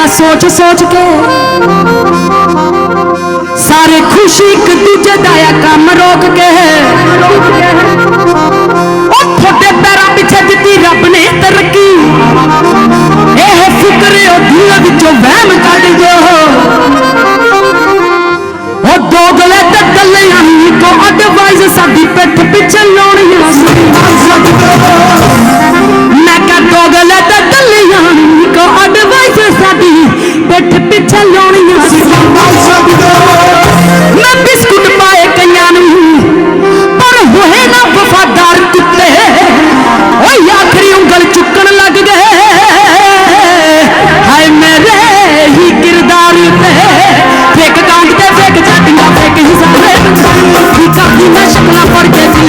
ਦਾ ਸੋਚ ਸੋਚ ਕੇ। ਸਾਰੇ ਖੁਸ਼ੀ ਇੱਕ ਦੂਜੇ ਦਾ ਆ ਕੰਮ ਰੋਕ ਕੇ। ਉਹ ਤੁਹਾਡੇ ਪੈਰਾਂ ਪਿੱਛੇ ਦਿੱਤੀ ਰੱਬ ਨੇ ਤਰੱਕੀ। ਇਹ ਫਿਕਰ ਉਹ ਦਿਲ ਵਿੱਚੋਂ ਵਹਿਮ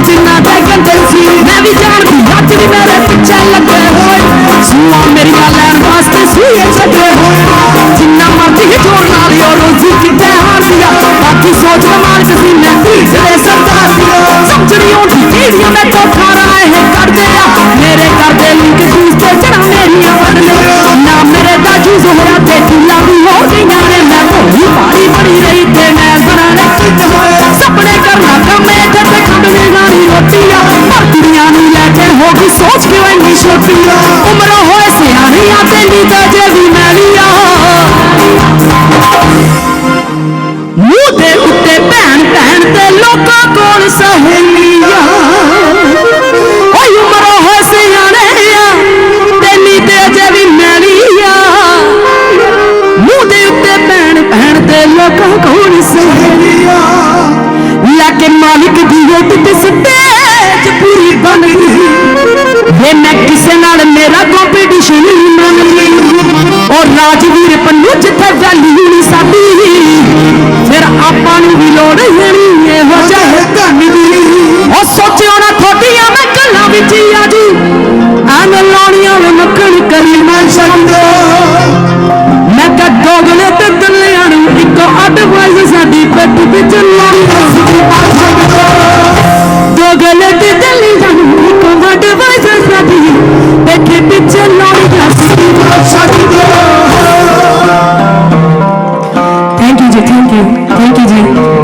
ਜਿੰਨਾ ਦੇ ਸੀ, ਮੈਂ ਵੀ ਜਾਣਦੀ ਅੱਜ ਵੀ ਮੇਰੇ ਪਿੱਛੇ ਲੱਗੇ ਹੋਏ। ਸੁਆ ਮੇਰੀਆਂ ਲੈਣ ਵਾਸਤੇ ਸੂਏ ਛੱਡੇ ਹੋਏ। ਜਿੰਨਾ ਮਰਜ਼ੀ ਜੋੜ ਲਾ ਲਿਓ, ਰੋਜ਼ੀ ਕਿਤੇ ਹਾਰਦੀ ਬਾਕੀ ਸੋਚ ਦਾ ਮਾਲਕ ਸੀ, ਮੈਂ ਧੀਸ ਸਰਦਾਰ ਸੀ। ਸਮਝਣੀ ਆਉਂਦੀ ਕੀੜੀਆਂ ਮੈਂ ਤੋਂ ਖਾਰਾ ਇਹ ਕੱਢਦੇ ਆ। ਮੇਰੇ ਕਰਦੇ ਲਿੰਕ ਜੂਸ ਉਮਰਾਂ ਹੋਏ ਸਿਆਹੀਆਂ ਤੇ ਨੀਂਦਾ ਜਿਹਦੀ ਮੈਲੀਆ ਮੂੰਹ ਦੇ ਉੱਤੇ ਭੈਣ ਭੈਣ ਤੇ ਲੋਕਾਂ ਕੋਲ ਸਹੇਲੀਆਂ। ਓਏ ਉਮਰਾਂ ਹੋਏ ਸਿਆਹੀਆਂ ਤੇ ਨੀਂਦਾ ਜਿਹਦੀ ਮੈਲੀਆ ਮੂੰਹ ਦੇ ਉੱਤੇ ਭੈਣ ਭੈਣ ਤੇ ਲੋਕਾਂ ਕੋਲ ਸਹੇਲੀਆਂ। ਲੈ ਕੇ ਮਾਲਿਕ ਦੀ ਓਟ ਤੇ ਸਿੱਟੇ ਦੋਗਲੇ ਤੇ ਦੱਲਿਆਂ ਨੂੰ ਇੱਕੋ ਅਡਵਾਈਸ ਸਾਡੀ ਪਿੱਠ ਵਿੱਚ